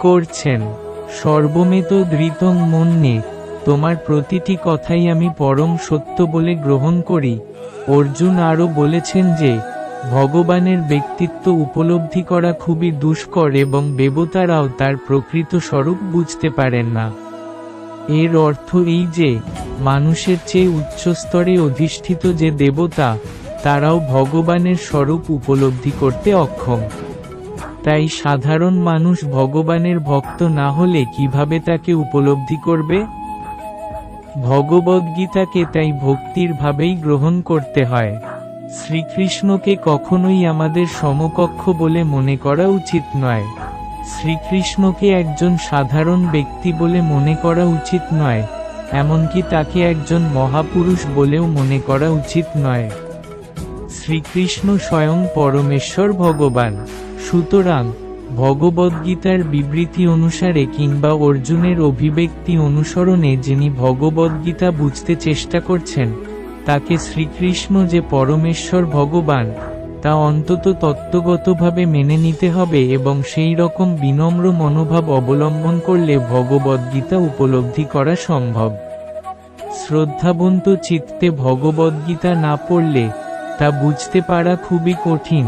করছেন। সর্বমেত ধৃতং মন্যে তোমার প্রতিটি কথাই আমি পরম সত্য বলে গ্রহণ করি। অর্জুন আরও বলেছেন যে, ভগবানের ব্যক্তিত্ব উপলব্ধি করা খুবই দুষ্কর এবং দেবতারাও তার প্রকৃত স্বরূপ বুঝতে পারেন না। এর অর্থ এই যে, মানুষের চেয়ে উচ্চস্তরে অধিষ্ঠিত যে দেবতা, তারাও ভগবানের স্বরূপ উপলব্ধি করতে অক্ষম। তাই সাধারণ মানুষ ভগবানের ভক্ত না হলে কীভাবে তাকে উপলব্ধি করবে? ভগবদ্গীতাকে তাই ভক্তির ভাবেই গ্রহণ করতে হয়। শ্রীকৃষ্ণকে কখনোই আমাদের সমকক্ষ বলে মনে করা উচিত নয়। শ্রীকৃষ্ণকে একজন সাধারণ ব্যক্তি বলে মনে করা উচিত নয়, এমনকি তাকে একজন মহাপুরুষ বলেও মনে করা উচিত নয়। শ্রীকৃষ্ণ স্বয়ং পরমেশ্বর ভগবান। সুতরাং, ভগবদ্গীতার বিবৃতি অনুসারে কিংবা অর্জুনের অভিব্যক্তি অনুসরণে যিনি ভগবদ্গীতা বুঝতে চেষ্টা করছেন, তাকে শ্রীকৃষ্ণ যে পরমেশ্বর ভগবান, তা অন্তত তত্ত্বগতভাবে মেনে নিতে হবে এবং সেই রকম বিনম্র মনোভাব অবলম্বন করলে ভগবদ্গীতা উপলব্ধি করা সম্ভব। শ্রদ্ধাবন্ত চিত্তে ভগবদ্গীতা না পড়লে, তা বুঝতে পারা খুবই কঠিন।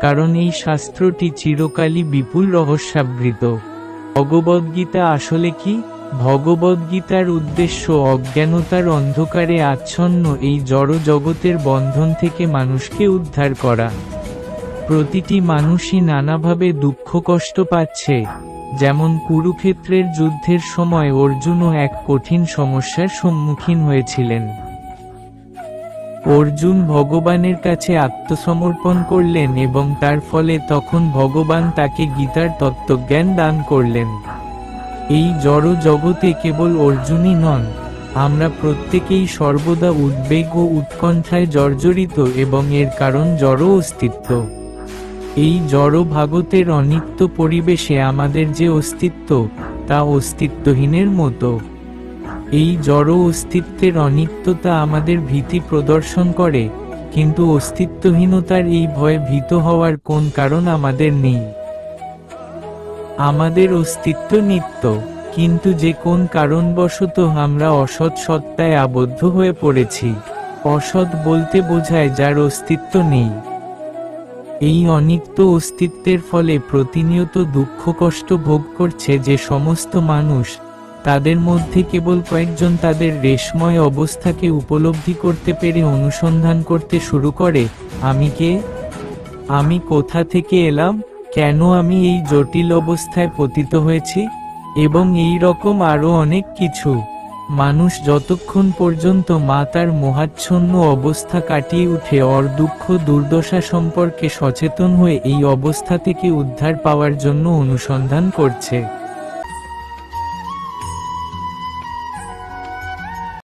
কারণ এই শাস্ত্রটি চিরকালই বিপুল রহস্যাবৃত। ভগবদ্গীতা আসলে কি? ভগবদ্গীতার উদ্দেশ্য অজ্ঞানতার অন্ধকারে আচ্ছন্ন এই জড় জগতের বন্ধন থেকে মানুষকে উদ্ধার করা। প্রতিটি মানুষই নানাভাবে দুঃখ কষ্ট পাচ্ছে, যেমন কুরুক্ষেত্রের যুদ্ধের সময় অর্জুনও এক কঠিন সমস্যার সম্মুখীন হয়েছিলেন। অর্জুন ভগবানের কাছে আত্মসমর্পণ করলেন এবং তার ফলে তখন ভগবান তাকে গীতার তত্ত্বজ্ঞান দান করলেন। এই জড় জগতে কেবল অর্জুনই নন, আমরা প্রত্যেকেই সর্বদা উদ্বেগ ও উৎকণ্ঠায় জর্জরিত এবং এর কারণ জড় অস্তিত্ব। এই জড় ভাগতের অনিত্য পরিবেশে আমাদের যে অস্তিত্ব, তা অস্তিত্বহীনের মতো। এই জড় অস্তিত্বের অনিত্যতা আমাদের ভীতি প্রদর্শন করে, কিন্তু অস্তিত্বহীনতার এই ভয়ে ভীত হওয়ার কোন কারণ আমাদের নেই? আমাদের অস্তিত্ব নিত্য, কিন্তু যে কোন কারণবশত আমরা অসৎ সত্তায় আবদ্ধ হয়ে পড়েছি, অসৎ বলতে বোঝায় যার অস্তিত্ব নেই। এই অনিত্য অস্তিত্বের ফলে প্রতিনিয়ত দুঃখ কষ্ট ভোগ করছে যে সমস্ত মানুষ তাদের মধ্যে কেবল কয়েকজন তাদের রেশময় অবস্থাকে উপলব্ধি করতে পেরে অনুসন্ধান করতে শুরু করে, আমি কে? আমি কোথা থেকে এলাম? কেন আমি এই জটিল অবস্থায় পতিত হয়েছি? এবং এই রকম আরও অনেক কিছু। মানুষ যতক্ষণ পর্যন্ত মা তার মোহাচ্ছন্ন অবস্থা কাটিয়ে উঠে অর দুঃখ দুর্দশা সম্পর্কে সচেতন হয়ে এই অবস্থা থেকে উদ্ধার পাওয়ার জন্য অনুসন্ধান করছে।